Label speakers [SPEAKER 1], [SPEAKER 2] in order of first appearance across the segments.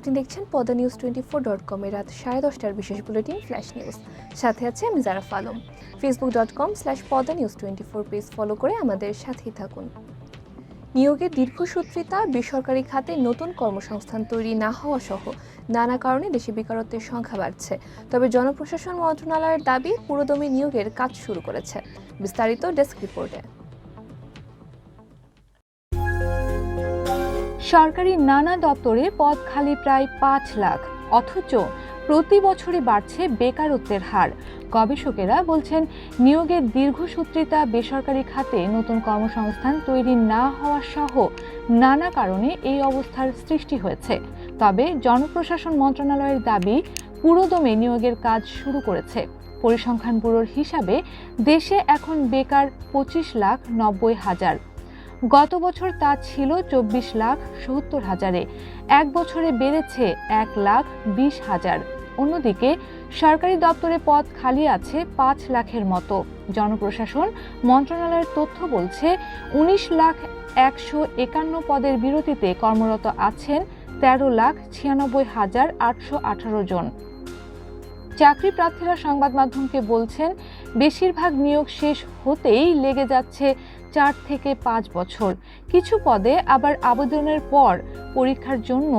[SPEAKER 1] আপনি দেখছেন পদা নিউজ টোয়েন্টি ফোর ডট কমের রাত সাড়ে দশটার বিশেষ বুলেটিন ফ্ল্যাশ নিউজ। সাথে আছে আমি Zaraf Alam Facebook dot com slash Padma news twenty four page follow করে আমাদের সাথেই থাকুন। নিয়োগের দীর্ঘসূত্রিতা বেসরকারি খাতে নতুন কর্মসংস্থান তৈরি না হওয়া সহ নানা কারণে দেশে বেকারত্বের সংখ্যা বাড়ছে। তবে জনপ্রশাসন মন্ত্রণালয়ের দাবি, পুরোদমে নিয়োগের কাজ শুরু করেছে। বিস্তারিত ডেস্ক রিপোর্টে।
[SPEAKER 2] সরকারি নানা দপ্তরে পদ খালি প্রায় পাঁচ লাখ, অথচ প্রতি বছরই বাড়ছে বেকারত্বের হার। গবেষকেরা বলছেন, নিয়োগের দীর্ঘসূত্রিতা বেসরকারি খাতে নতুন কর্মসংস্থান তৈরি না হওয়া সহ নানা কারণে এই অবস্থার সৃষ্টি হয়েছে। তবে জনপ্রশাসন মন্ত্রণালয়ের দাবি, পুরোদমে নিয়োগের কাজ শুরু করেছে। পরিসংখ্যান ব্যুরোর হিসাবে দেশে এখন বেকার পঁচিশ লাখ নব্বই হাজার। গত বছর তা ছিল চব্বিশ লাখ সত্তর হাজারে। এক বছরে বেড়েছে এক লাখ বিশ হাজার। অন্যদিকে সরকারি দপ্তরে পদ খালি আছে পাঁচ লাখের মতো। জনপ্রশাসন, মন্ত্রণালয়ের তথ্য বলছে, উনিশ লাখ একশো একান্ন পদের বিরতিতে কর্মরত আছেন তেরো লাখ ছিয়ানব্বই হাজার আটশো আঠারো জন। চাকরি প্রার্থীরা সংবাদ মাধ্যমকে বলছেন, বেশিরভাগ নিয়োগ শেষ হতেই লেগে যাচ্ছে চার থেকে পাঁচ বছর। কিছু পদে আবার আবেদনের পর পরীক্ষার জন্য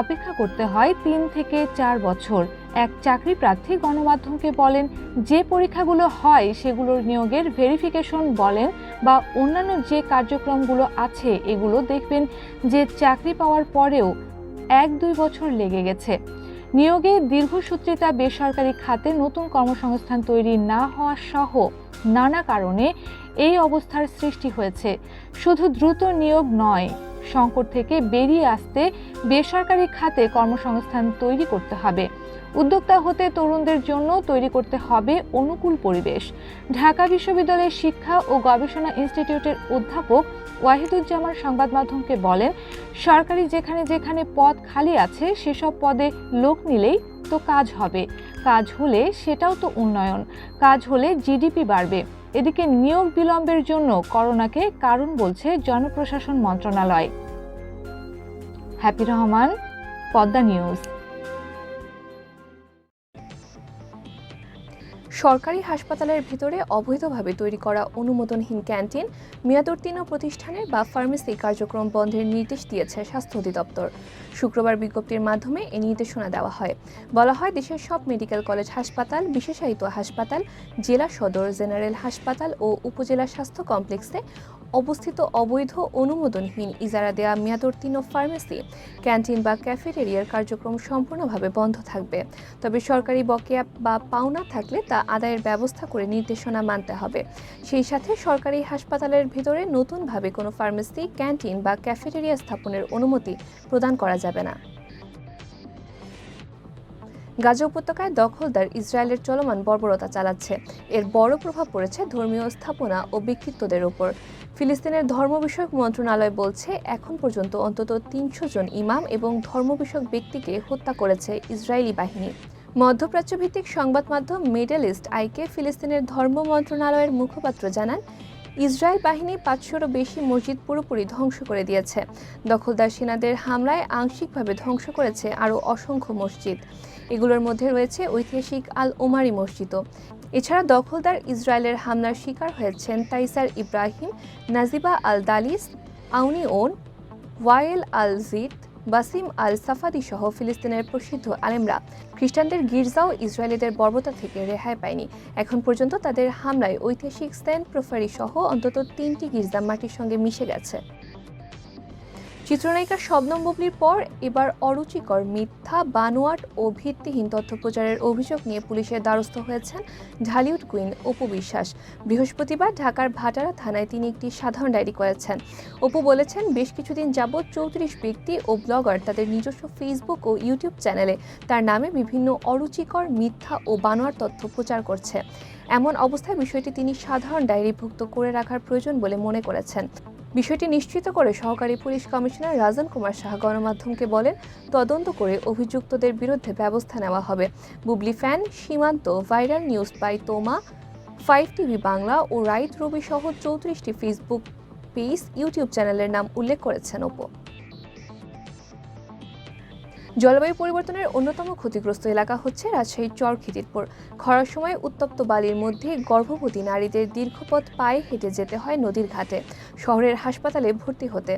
[SPEAKER 2] অপেক্ষা করতে হয় তিন থেকে চার বছর। এক চাকরি প্রার্থী গণমাধ্যমকে বলেন, যে পরীক্ষাগুলো হয় সেগুলোর নিয়োগের ভেরিফিকেশন বলেন বা অন্যান্য যে কার্যক্রমগুলো আছে এগুলো দেখবেন যে চাকরি পাওয়ার পরেও এক দুই বছর লেগে গেছে। নিয়োগে দীর্ঘসূত্রিতা বেসরকারি খাতে নতুন কর্মসংস্থান তৈরি না হওয়া সহ নানা কারণে এই অবস্থার সৃষ্টি হয়েছে। শুধু দ্রুত নিয়োগ নয়, সংকট থেকে বেরিয়ে আসতে বেসরকারি খাতে কর্মসংস্থান তৈরি করতে হবে। উদ্যোক্তা হতে তরুণদের জন্য তৈরি করতে হবে অনুকূল পরিবেশ। ঢাকা বিশ্ববিদ্যালয়ের শিক্ষা ও গবেষণা ইনস্টিটিউটের অধ্যাপক ওয়াহিদুজ্জামান সংবাদ মাধ্যমকে বলেন, সরকারি যেখানে যেখানে পদ খালি আছে, সেসব পদে লোক নিলেই তো কাজ হবে। কাজ হলে সেটাও তো উন্নয়ন। কাজ হলে জিডিপি বাড়বে। এদিকে নিয়োগ বিলম্বের জন্য করোনাকে কারণ বলছে জনপ্রশাসন মন্ত্রণালয়। হ্যাপি রহমান, পদ্মা নিউজ।
[SPEAKER 1] সরকারি হাসপাতালের ভিতরে অবৈধভাবে তৈরি করা অনুমোদনহীন ক্যান্টিন, মেয়াদোত্তীর্ণ প্রতিষ্ঠানের বা ফার্মেসি কার্যক্রম বন্ধের নির্দেশ দিয়েছে স্বাস্থ্য অধিদপ্তর। শুক্রবার বিজ্ঞপ্তির মাধ্যমে এ নির্দেশনা দেওয়া হয়। বলা হয়, দেশের সব মেডিকেল কলেজ হাসপাতাল, বিশেষায়িত হাসপাতাল, জেলা সদর, জেনারেল হাসপাতাল ও উপজেলা স্বাস্থ্য কমপ্লেক্সে অবস্থিত অবৈধ অনুমোদনহীন ইজারা দেয়া মেয়াদোত্তীর্ণ ফার্মেসি, ক্যান্টিন বা ক্যাফেটেরিয়ার কার্যক্রম সম্পূর্ণভাবে বন্ধ থাকবে। তবে সরকারি বকেয়া বা পাওনা থাকলে তা আদায়ের ব্যবস্থা করে নির্দেশনা মানতে হবে। সেই সাথে সরকারি হাসপাতালের ভিতরে নতুনভাবে কোনো ফার্মেসি, ক্যান্টিন বা ক্যাফেটেরিয়া স্থাপনের অনুমতি প্রদান করা যাবে না। গাজা উপত্যকায় দখলদার ইসরায়েলের চলমান বর্বরতা চালাচ্ছে। এর বড় প্রভাব পড়েছে ধর্মীয় স্থাপনা ও ব্যক্তিত্বদের উপর। ফিলিস্তিনের ধর্ম বিষয়ক মন্ত্রণালয় বলছে, এখন পর্যন্ত অন্তত তিনশো জন ইমাম এবং ধর্ম বিষয়ক ব্যক্তিকে হত্যা করেছে ইসরায়েলি বাহিনী। মধ্যপ্রাচ্য ভিত্তিক সংবাদ মাধ্যম মিডল ইস্ট আইকে ফিলিস্তিনের ধর্ম মন্ত্রণালয়ের মুখপাত্র জানান, ইসরায়েল বাহিনী পাঁচশোরও বেশি মসজিদ পুরোপুরি ধ্বংস করে দিয়েছে। দখলদার সেনাদের হামলায় আংশিকভাবে ধ্বংস করেছে আরও অসংখ্য মসজিদ। এগুলোর মধ্যে রয়েছে ঐতিহাসিক আল ওমারি মসজিদও। এছাড়া দখলদার ইসরায়েলের হামলার শিকার হয়েছেন Taisir Ibrahim, Najiba al Dalis, Auni on, Wael al Zid Basim al Safadi সহ ফিলিস্তিনের প্রসিদ্ধ আলেমরা খ্রিস্টানদের গির্জাও ইসরায়েলিদের বর্বতা থেকে রেহাই পায়নি। এখন পর্যন্ত তাদের হামলায় ঐতিহাসিক স্ট্যান্ড প্রোফারি সহ অন্তত তিনটি গির্জা মাটির সঙ্গে মিশে গেছে। চিত্রনায়িকা শবনম বুবলির পর এবার অরুচিকর মিথ্যা, বানোয়াট ও ভিত্তিহীন তথ্য প্রচারের অভিযোগ নিয়ে পুলিশের দ্বারস্থ হয়েছেন ঢালিউড কুইন অপু বিশ্বাস। বৃহস্পতিবার ঢাকার ভাটারা থানায় তিনি একটি সাধারণ ডায়েরি করেছেন। অপু বলেছেন, বেশ কিছুদিন যাবৎ চৌত্রিশ ব্যক্তি ও ব্লগার তাদের নিজস্ব ফেসবুক ও ইউটিউব চ্যানেলে তার নামে বিভিন্ন অরুচিকর, মিথ্যা ও বানোয়ার তথ্য প্রচার করছে। এমন অবস্থায় বিষয়টি তিনি সাধারণ ডায়েরিভুক্ত করে রাখার প্রয়োজন বলে মনে করেছেন। বিষয়টি নিশ্চিত করে সহকারী পুলিশ কমিশনার রাজন কুমার সাহা গণমাধ্যমকে বলেন, তদন্ত করে অভিযুক্তদের বিরুদ্ধে ব্যবস্থা নেওয়া হবে। Bubli fan, Simanta, viral news by Toma, five TV Bangla O right Robi সহ চৌত্রিশটি ফেসবুক পেজ, ইউটিউব চ্যানেলের নাম উল্লেখ করেছেন ওপো জলবায়ু পরিবর্তনের অন্যতম ক্ষতিগ্রস্ত এলাকা হচ্ছে রাজশাহীর চরখিদিরপুর। খরার সময় উত্তপ্ত বালির মধ্যে গর্ভবতী নারীদের দীর্ঘপথ পায়ে হেঁটে যেতে হয় নদীর ঘাটে। শহরের হাসপাতালে ভর্তি হতে।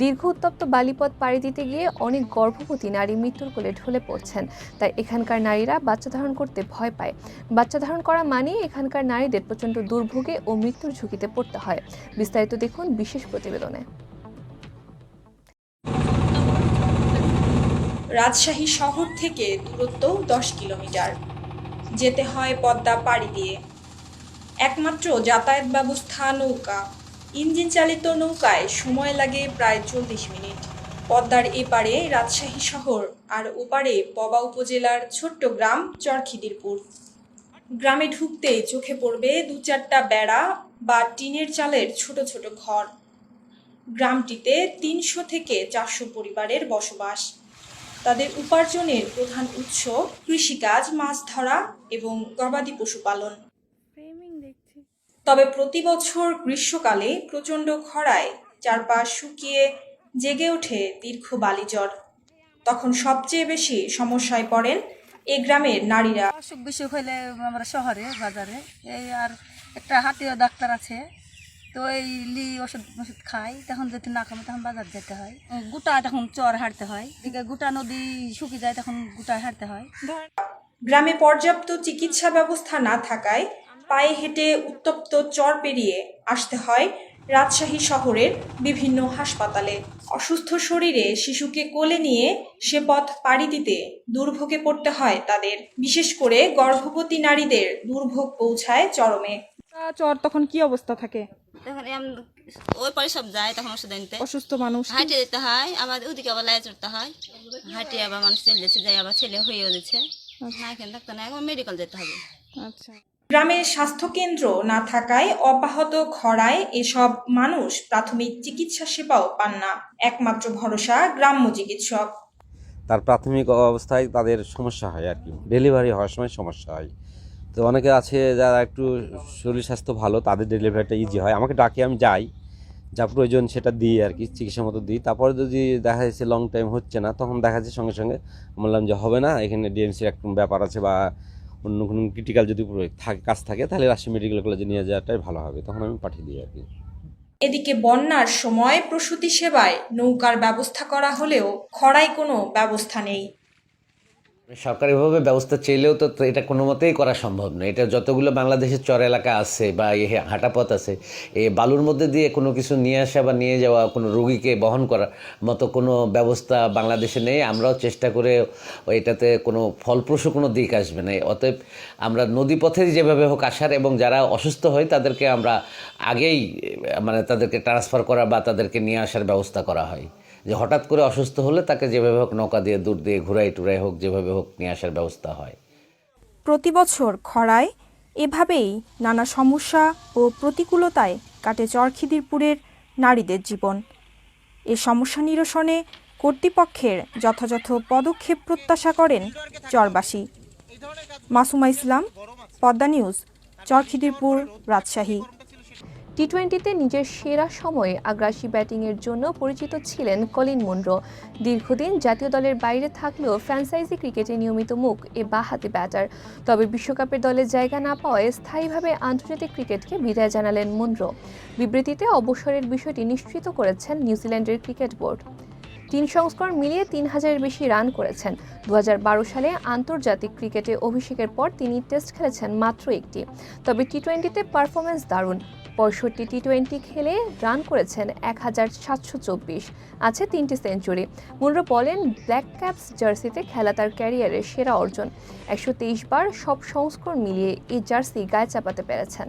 [SPEAKER 1] দীর্ঘ উত্তপ্ত বালিপথ পাড়ি দিতে গিয়ে অনেক গর্ভবতী নারী মৃত্যুর কোলে ঢলে পড়ছেন। তাই এখানকার নারীরা বাচ্চা ধারণ করতে ভয় পায়। বাচ্চা ধারণ করা মানেই এখানকার নারীদের প্রচণ্ড দুর্ভোগে ও মৃত্যুর ঝুঁকিতে পড়তে হয়। বিস্তারিত দেখুন বিশেষ প্রতিবেদনে।
[SPEAKER 3] রাজশাহী শহর থেকে দূরত্ব দশ কিলোমিটার। যেতে হয় পদ্মা পাড়ি দিয়ে। একমাত্র যাতায়াত ব্যবস্থা নৌকা। ইঞ্জিন চালিত নৌকায় সময় লাগে প্রায় চল্লিশ মিনিট। পদ্মার এপারে রাজশাহী শহর আর ওপারে পবা উপজেলার ছোট্ট গ্রাম চরখিদিরপুর। গ্রামে ঢুকতেই চোখে পড়বে দু চারটা বেড়া বা টিনের চালের ছোট ছোট ঘর। গ্রামটিতে তিনশো থেকে চারশো পরিবারের বসবাস। তাদের উপার্জনের প্রধান উৎস কৃষিকাজ মাছ ধরা এবং গবাদি পশুপালন তবে প্রতি বছর গ্রীষ্মকালে প্রচণ্ড খরায় চারপাশ শুকিয়ে জেগে ওঠে দীর্ঘ বালিজ্বর তখন সবচেয়ে বেশি সমস্যায় পড়েন এ গ্রামের নারীরা।
[SPEAKER 4] অসুখ বিসুখ হইলে আমরা শহরে বাজারে এই আর একটা হাতীয় ডাক্তার আছে। তো এই লি ওষুধ ওষুধ খাই তখন যদি না খামে তখন বাজার যেতে হয়। গোটা তখন চর হাঁটতে হয়। এদিকে গোটা নদী শুকিয়ে যায় তখন গোটা হাঁটতে হয়।
[SPEAKER 3] গ্রামে পর্যাপ্ত চিকিৎসা ব্যবস্থা না থাকায় পায়ে হেঁটে উত্তপ্ত চর পেরিয়ে আসতে হয় রাজশাহী শহরের বিভিন্ন হাসপাতালে। অসুস্থ শরীরে শিশুকে কোলে নিয়ে সে পথ পাড়ি দিতে দুর্ভোগে পড়তে হয় তাদের। বিশেষ করে গর্ভবতী নারীদের দুর্ভোগ পৌঁছায় চরমে।
[SPEAKER 5] চর তখন কি অবস্থা থাকে?
[SPEAKER 6] তখন ওই পরে সব যায় তখন ওষুধ আনতে
[SPEAKER 5] অসুস্থ মানুষ
[SPEAKER 6] হাঁটে যেতে হয় আবার ওদিকে আবার লাই চড়তে হয়। হাঁটে আবার মানুষ আবার ছেলে হয়েও যাচ্ছে না এখানে থাকতে না এখন মেডিকেল যেতে হবে।
[SPEAKER 5] আচ্ছা।
[SPEAKER 3] গ্রামে স্বাস্থ্যকেন্দ্র না থাকায় অব্যাহত খরায় এসব মানুষ প্রাথমিক চিকিৎসা সেবাও পান না। একমাত্র ভরসা গ্রাম্য চিকিৎসক।
[SPEAKER 7] তার প্রাথমিক অবস্থায় তাদের সমস্যা হয় আর কি। ডেলিভারি হওয়ার সময় সমস্যা হয়। তো অনেকে আছে যারা একটু শরীর স্বাস্থ্য ভালো, তাদের ডেলিভারিটা ইজি হয়। আমাকে ডাকে, আমি যাই। যা প্রয়োজন সেটা দিই আর কি চিকিৎসা মতো দিই। তারপরে যদি দেখা যাচ্ছে লং টাইম হচ্ছে না, তখন দেখা যাচ্ছে সঙ্গে সঙ্গে বললাম যে হবে না, এখানে ডিএমসির একটু ব্যাপার আছে বা অন্য কোনো ক্রিটিক্যাল যদি থাকে, কাজ থাকে, তাহলে রাজশাহী মেডিকেল কলেজে নিয়ে যাওয়াটাই ভালো হবে। তখন আমি পাঠিয়ে দিই আর কি।
[SPEAKER 3] এদিকে বন্যার সময় প্রসূতি সেবায় নৌকার ব্যবস্থা করা হলেও খরায় কোনো ব্যবস্থা নেই।
[SPEAKER 8] সরকারিভাবে ব্যবস্থা চাইলেও তো এটা কোনো মতেই করা সম্ভব নয়। এটা যতগুলো বাংলাদেশের চর এলাকা আছে বা এই হাঁটাপথ আছে এই বালুর মধ্যে দিয়ে কোনো কিছু নিয়ে আসা বা নিয়ে যাওয়া কোনো রোগীকে বহন করার মতো কোনো ব্যবস্থা বাংলাদেশে নেই। আমরাও চেষ্টা করে এটাতে কোনো ফলপ্রসূ কোনো দিক আসবে না। অতএব আমরা নদীপথে যেভাবে হোক আসার এবং যারা অসুস্থ হয় তাদেরকে আমরা আগেই মানে তাদেরকে ট্রান্সফার করা বা তাদেরকে নিয়ে আসার ব্যবস্থা করা হয়। যে হঠাৎ করে অসুস্থ হলে তাকে যেভাবে হোক নৌকা দিয়ে, দূর দিয়ে, ঘুরাই টুরাই হোক, যেভাবে হোক নিয়ে আসার ব্যবস্থা হয়।
[SPEAKER 9] প্রতি বছর খরায় এভাবেই নানা সমস্যা ও প্রতিকূলতায় কাটে চরখিদিরপুরের নারীদের জীবন। এ সমস্যা নিরসনে কর্তৃপক্ষের যথাযথ পদক্ষেপ প্রত্যাশা করেন চরবাসী। মাসুমা ইসলাম, পদ্মা নিউজ, চরখিদিরপুর, রাজশাহী।
[SPEAKER 1] টি টোয়েন্টিতে নিজের সেরা সময়ে আগ্রাসী ব্যাটিংয়ের জন্য পরিচিত ছিলেন কলিন মুন্ড্রো দীর্ঘদিন জাতীয় দলের বাইরে থাকলেও ফ্র্যাঞ্চাইজি ক্রিকেটে নিয়মিত মুখ এ বাহাতি ব্যাটার। তবে বিশ্বকাপের দলে জায়গা না পাওয়ায় স্থায়ীভাবে আন্তর্জাতিক ক্রিকেটকে বিদায় জানালেন মুন্ড্রো বিবৃতিতে অবসরের বিষয়টি নিশ্চিত করেছেন নিউজিল্যান্ডের ক্রিকেট বোর্ড। তিন সংস্করণ মিলিয়ে তিন হাজারের বেশি রান করেছেন। দু হাজার বারো সালে আন্তর্জাতিক ক্রিকেটে অভিষেকের পর তিনি টেস্ট খেলেছেন মাত্র একটি। তবে টি টোয়েন্টিতে পারফরমেন্স দারুণ। পঁয়ষট্টি টি টোয়েন্টি খেলে রান করেছেন এক হাজার সাতশো চব্বিশ। আছে তিনটি সেঞ্চুরি। মুনরো বলেন ব্ল্যাক ক্যাপস জার্সিতে খেলা তার ক্যারিয়ারের সেরা অর্জন। একশো তেইশ বার সব সংস্করণ মিলিয়ে এই জার্সি গায়ে চাপাতে পেরেছেন।